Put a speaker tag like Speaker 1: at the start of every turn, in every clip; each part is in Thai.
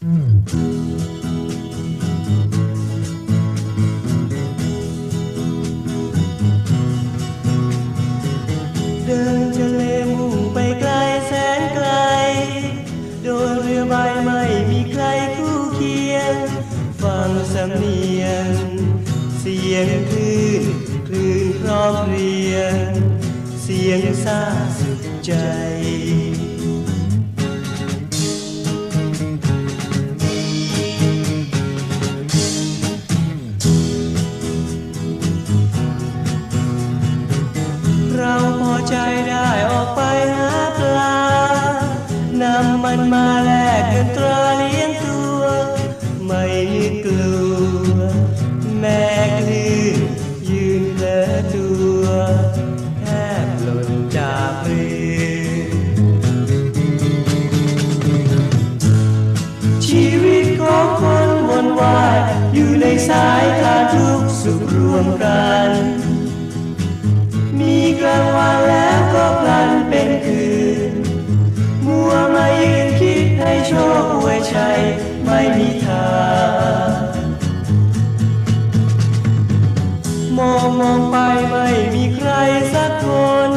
Speaker 1: เดินทะเลมุ่งไปไกลแสนไกล โดยเรือใบไม่มีใครคู่เคียง ฟังสำเนียง เสียงคลื่นคลื่นคลอเคลียง เสียงซาสุดใจำมันมาแลกเงินตราเลี้ยงตัว ไม่นึกลัว แม่คลื่นยืนเหลอตัวแทบหล่นจากเรือชีวิตของคนวนวายอยู่ในสายทานทุกสุขรวมกัน โชคอวยชัยไม่มีทางมองมองไปไม่มีใครสักคน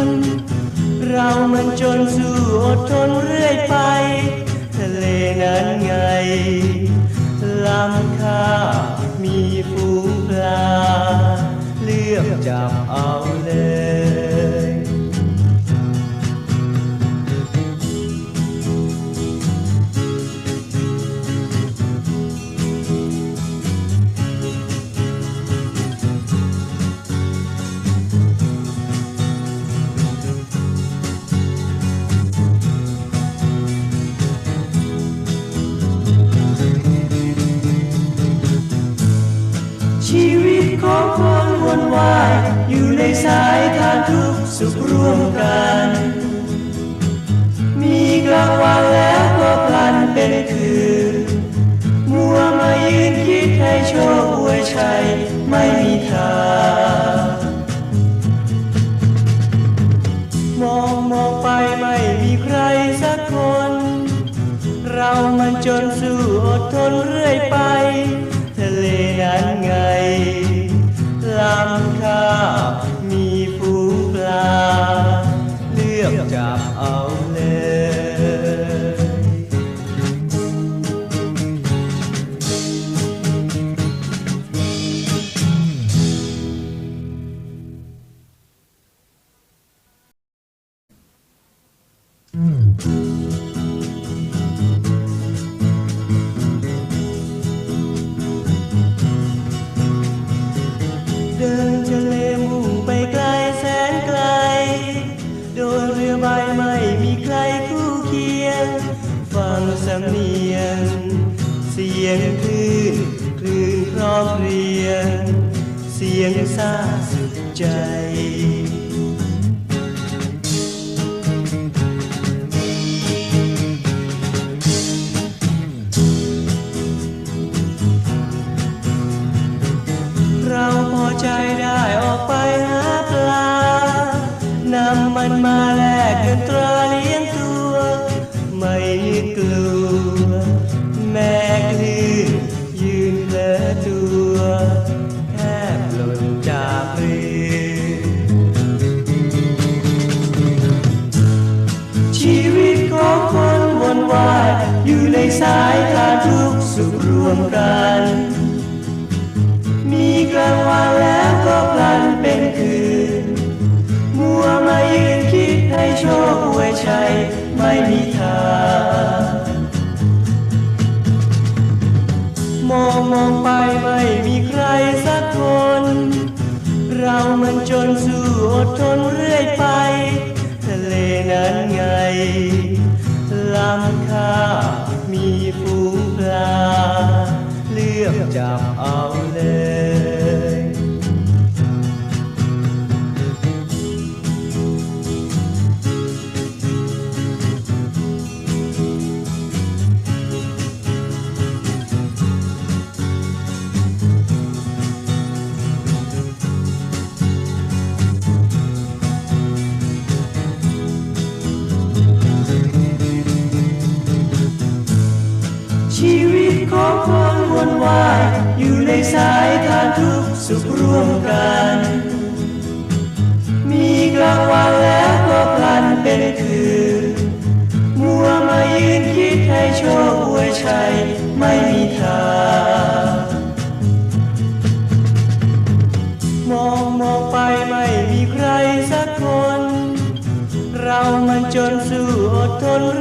Speaker 1: เรามันจนสู้อดทน วนวายอยู่ในสายทานทุกสุขร่วมกัน มีกลางวันแล้วก็พลันเป็นคืน มัวมายืนคิดให้โชคอวยชัยไม่มีทางมองมองไปไม่มีใครสักคน เรามันจนสู้อดทนเรื่อยไป เดินทะเลมุ่งไปไกลแสนไกล โดยเรือใบไม่มีใครคู่เคียง ฟังสำเนียง เสียงคลื่นคลื่นคลอเคลียง เสียงซาสุดใจ มันมาแลกเงินตราเลี้ยงตัว ไม่กลัว แม่คลื่นยืนเหลอตัวแทบหล่นจากเรือชีวิตของคนวนวายอยู่ในสายทานทุกสุขรวมกัน มีกลางวันแล้วก็พลันเโชคอวยชัยไม่มีทาง วนวายอยู่ในสายทานทุกสุขร่วมกัน มีกลางวันแล้วก็พลันเป็นคืนมัวมายืนคิดให้โชคอวยชัยไม่มีทางมองมองไปไม่มีใครสักคน เรามันจนสู้อดทนเรื่อยไป